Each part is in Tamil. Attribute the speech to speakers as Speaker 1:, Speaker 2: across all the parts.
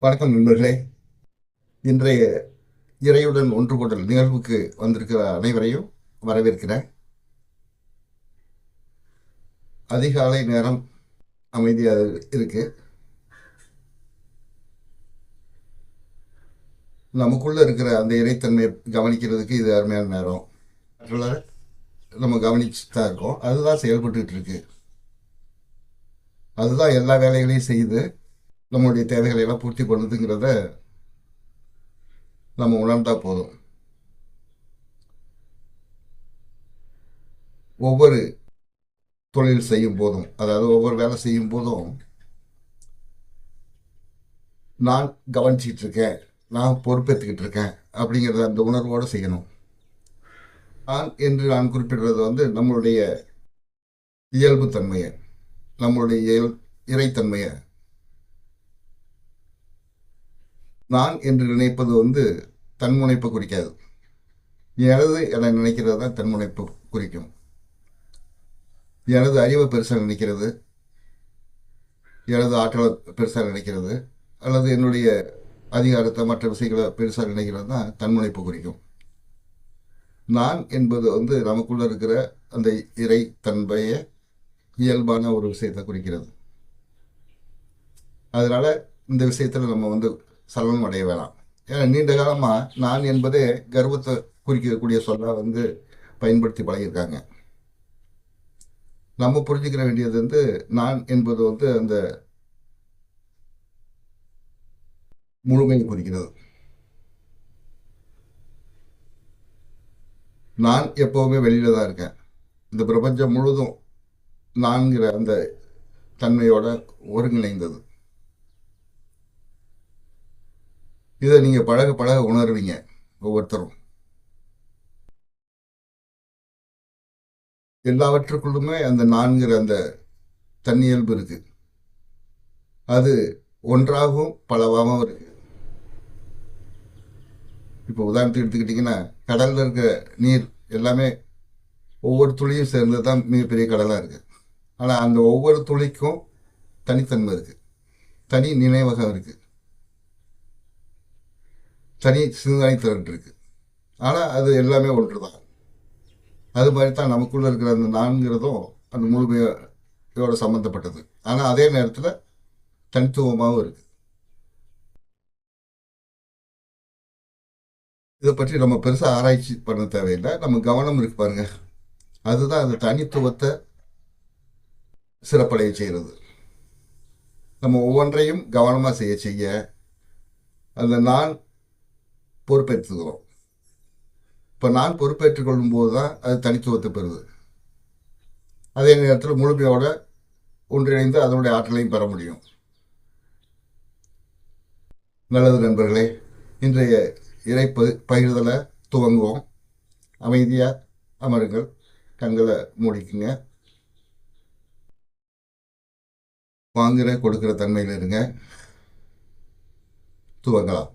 Speaker 1: வணக்கம் நண்பர்களே. இன்றைய இறையுடன் ஒன்று கூடல் நிகழ்வுக்கு வந்திருக்கிற அனைவரையும் வரவேற்கிறேன். அதிகாலை நேரம் அமைதியாக இருக்கு. நமக்குள்ள இருக்கிற அந்த இறைத்தன்மையை கவனிக்கிறதுக்கு இது அருமையான நேரம். நம்ம கவனிச்சு தான் இருக்கோம். அதுதான் செயல்பட்டு இருக்கு. அதுதான் எல்லா வேலைகளையும் செய்து நம்மளுடைய தேவைகளை எல்லாம் பூர்த்தி பண்ணுதுங்கிறத நம்ம உணர்ந்தால் போதும். ஒவ்வொரு தொழில் செய்யும் போதும் அதாவது ஒவ்வொரு வேலை செய்யும் போதும் நான் கவனிச்சிக்கிட்டு இருக்கேன் நான் பொறுப்பேற்றுக்கிட்டு இருக்கேன் அப்படிங்கிறத அந்த உணர்வோடு செய்யணும். நான் என்று நான் குறிப்பிடுறது வந்து நம்மளுடைய இயல்புத்தன்மையை நம்மளுடைய இயல் இறைத்தன்மையை நான் என்று நினைப்பது வந்து தன்முனைப்பை குறிக்காது. எனது என நினைக்கிறது தான் தன்முனைப்பு குறிக்கும். எனது அறிவை பெருசாக நினைக்கிறது. எனது ஆற்றலை பெருசாக நினைக்கிறது. அல்லது என்னுடைய அதிகாரத்தை மற்ற விஷயங்களை பெருசாக நினைக்கிறது தான் தன்முனைப்பு குறிக்கும். நான் என்பது வந்து நமக்குள்ள இருக்கிற அந்த இறை தன்மைய இயல்பான ஒரு விஷயத்தை குறிக்கிறது. அதனால இந்த விஷயத்துல நம்ம வந்து சலனம் அடைய வேணாம் ஏன்னா நீண்ட காலமாக நான் என்பதே கர்வத்தை குறிக்கக்கூடிய சொல்ல வந்து பயன்படுத்தி பழகியிருக்காங்க. நம்ம புரிஞ்சுக்கிற வேண்டியது வந்து நான் என்பது வந்து அந்த முழுமையை குறிக்கிறது. நான் எப்போவுமே வெளியில தான் இருக்கேன். இந்த பிரபஞ்சம் முழுதும் நான்கிற அந்த தன்மையோட ஒருங்கிணைந்தது. இதை நீங்கள் பழக பழக உணர்வீங்க ஒவ்வொருத்தரும். எல்லாவற்றுக்குள்ளுமே அந்த நான்கிற அந்த தன்னியல்பு இருக்கு. அது ஒன்றாகவும் பலவாகவும் இருக்கு. இப்போ உதாரணத்துக்கு எடுத்துக்கிட்டிங்கன்னா கடலில் இருக்க நீர் எல்லாமே ஒவ்வொரு துளியும் சேர்ந்து தான் மிகப்பெரிய கடலாக இருக்கு. ஆனால் அந்த ஒவ்வொரு துளிக்கும் தனித்தன்மை இருக்குது தனி நினைவகம் இருக்குது தனி சிந்தனைத்திறன் இருக்குது ஆனால் அது எல்லாமே ஒன்று தான் அது மாதிரி தான் நமக்குள்ளே இருக்கிற அந்த நான்கிறதும் அந்த முழுமையோட சம்மந்தப்பட்டது ஆனால் அதே நேரத்தில் தனித்துவமாகவும் இருக்குது இதை பற்றி நம்ம பெருசாக ஆராய்ச்சி பண்ண தேவையில்லை. நம்ம கவனம் இருக்கு பாருங்க. அதுதான் அந்த தனித்துவத்தை சிறப்படைய செய்கிறது நம்ம ஒவ்வொன்றையும் கவனமாக செய்ய செய்ய அந்த நான் பொறுப்பேற்றுக்கிறோம். இப்போ நான் பொறுப்பேற்றுக் கொள்ளும்போது தான் அது தனித்துவத்தை பெறுது. அதே நேரத்தில் முழுமையோட ஒன்றிணைந்து அதனுடைய ஆற்றலையும் பெற முடியும். நல்லது நண்பர்களே இன்றைய இறை பகிர்தலை துவங்குவோம். அமைதியாக அமருங்கள். கண்களை மூடிக்குங்க. வாங்குகிற கொடுக்கிற தன்மையில் இருங்க. துவங்கலாம்.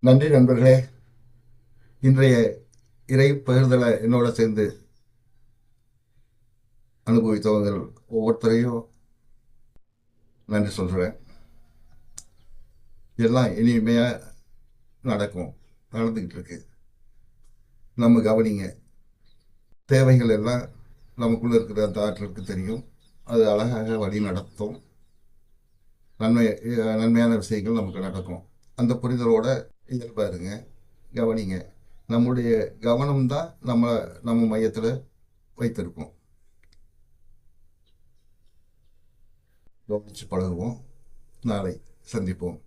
Speaker 1: நன்றி நண்பர்களே. இன்றைய இறை பகிர்தலை என்னோட சேர்ந்து அனுபவித்தவர்கள் ஒவ்வொருத்தரையும் நன்றி சொல்கிறேன் எல்லாம் இனிமையாக நடக்கும் நடந்துக்கிட்டு இருக்கு. நம்ம கவனிங்க. தேவைகள் எல்லாம் நமக்குள்ளே இருக்கிற அந்த ஆற்றலுக்கு தெரியும். அது அழகாக வழி நடத்தும். நன்மை நன்மையான விஷயங்கள் நமக்கு நடக்கும். அந்த புரிதலோட இதில் பாருங்க கவனிங்க. நம்முடைய கவனம்தான் நம்ம நம்ம மையத்தில் வைத்திருக்கோம். கவனித்து பழகுவோம். நாளை சந்திப்போம்.